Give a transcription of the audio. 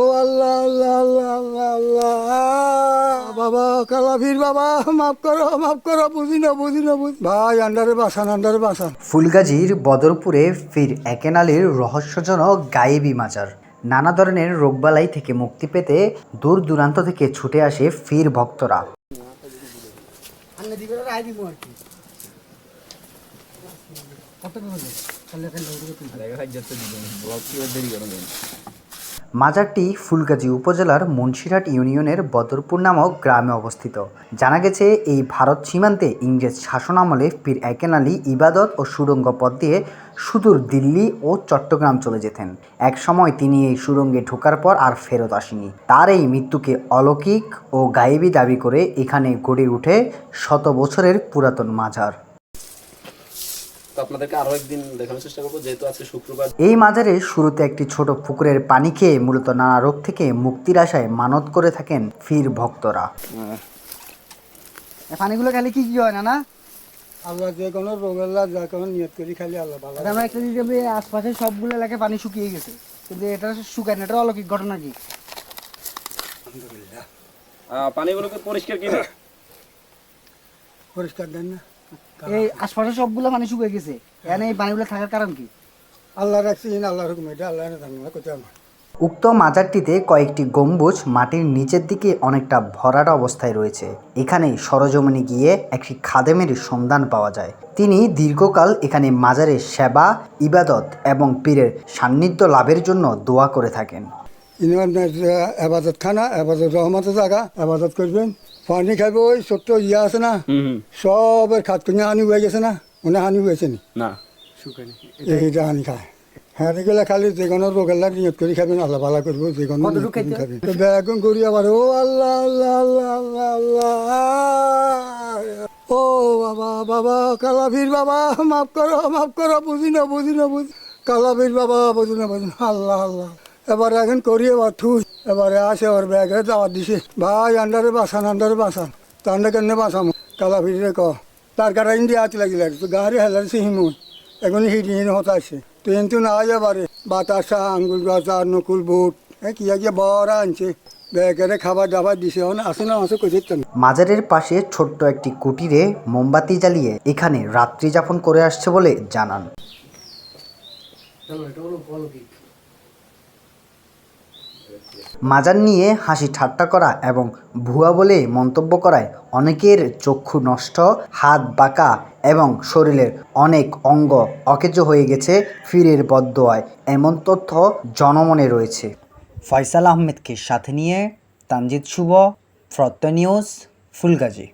ও আল্লাহ আল্লাহ আল্লাহ আল্লাহ আল্লাহ। বাবা মাফ করো মাফ করো বুঝি না বুঝি না বুঝি। ভাই আন্ডারে বাসান আন্ডারে বাসান। ফুলগাজীর বদরপুরে ফির একেনালির রহস্যজনক গায়েবী মাজার। নানা ধরনের রোগবালাই থেকে মুক্তি পেতে দূর দূরান্ত থেকে ছুটে আসে ফির ভক্তরা। মাজারটি ফুলগাজী উপজেলার মুন্সিরহাট ইউনিয়নের বদরপুর নামক গ্রামে অবস্থিত। জানা গেছে, এই ভারত সীমান্তে ইংরেজ শাসনামলে পীর একেন আলী ইবাদত ও সুড়ঙ্গ পথ দিয়ে সুদূর দিল্লি ও চট্টগ্রাম চলে যেতেন। এক সময় তিনি এই সুড়ঙ্গে ঢোকার পর আর ফেরত আসেনি তার এই মৃত্যুকে অলৌকিক ও গায়েবী দাবি করে এখানে গড়ে উঠে শত বছরের পুরাতন মাজার। তো আপনাদেরকে আরও একদিন দেখানোর চেষ্টা করব। যেহেতু আজকে শুক্রবার। এই মাজারে শুরুতে একটি ছোট পুকুরের পানি খেয়ে মূলত নানা রোগ থেকে মুক্তির আশায় মানত করে থাকেন ফির ভক্তরা। পানিগুলো খালি কি কি হয় না না আল্লাহ যে কোনো রোগের লাগ যা কোনো নিয়ত করি খালি আল্লাহ ভালো আমরা একটা আমি আশপাশে সবগুলো এলাকায় পানি শুকিয়ে গেছে। কিন্তু এটা শুকায় না এটা অলৌকিক ঘটনা কি? পানিগুলোকে পরিষ্কার কি না পরিষ্কার দেন না। এই আশপাশে সবগুলো পানি শুকিয়ে গেছে। এখানে এই পানিগুলো থাকার কারণ কি? আল্লাহ রাখছি আল্লাহ হুকুম এটা আল্লাহ না জানি না। আমার উক্ত মাজারটিতে কয়েকটি গম্বুজ মাটির নিচের দিকে অনেকটা ভরাট অবস্থায় রয়েছে। এখানে সরজমিনে গিয়ে একটি খাদেমের সন্ধান পাওয়া যায়। তিনি দীর্ঘকাল এখানে মাজারের সেবা ইবাদত এবং পীরের সান্নিধ্য লাভের জন্য দোয়া করে থাকেন। ইনি খানা আবাদত রহমতের জায়গা আবাদত করবেন। পানি খাইব ওই ছোট্ট ইয়ে আছে না সবের খাত কিনে হানি হয়ে গেছে না মনে হানি হয়েছে নি। না। এইটা হানি খায়। হ্যাঁ গেলে খালি যে কোনো রোগের লাগ নিয়ত করে খাবেন আল্লাহ ভালো করব যে কোনো খাবেন। তো বেগুন করি আবার ও আল্লাহ আল্লাহ আল্লাহ আল্লাহ আল্লাহ। ও বাবা বাবা কালাফির বাবা মাফ করো মাফ করো বুঝি না বুঝি না বুঝি। কালাফির বাবা বুঝি না বুঝি আল্লাহ আল্লাহ। এবারে এখন করি এবার থুই। এবারে আসে ওর ব্যাগে দাওয়াত দিছে। ভাই আন্ডারে বাসান আন্ডারে বাসান। তান্ডে কেন বাসাম। কালাফিরে ক। তার কাটা ইন্ডিয়া আছে লাগিলে তো গাড়ি হেলাইছে হিমু এখন হিডিহীন হতা আছে তো কিন্তু না যাবারে বাতাসা আঙ্গুল গাছা নকুল বুট। এ কি গিয়ে বড় আনছে। ব্যাগেরে খাবার দাবার দিছে। আসে না আসে কোথায় মাজারের পাশে ছোট্ট একটি কুটিরে মোমবাতি জ্বালিয়ে এখানে রাত্রি যাপন করে আসছে বলে জানান। মাজার নিয়ে হাসি ঠাট্টা করা এবং ভুয়া বলে মন্তব্য করায় অনেকের চক্ষু নষ্ট, হাত বাঁকা এবং শরীরের অনেক অঙ্গ অকেজ হয়ে গেছে ফিরের বদোয়ায়। এমন তথ্য জনমনে রয়েছে। ফয়সাল আহমেদকে সাথে নিয়ে তানজিৎ শুভ, ফ্রত্য নিউজ, ফুলগাজী।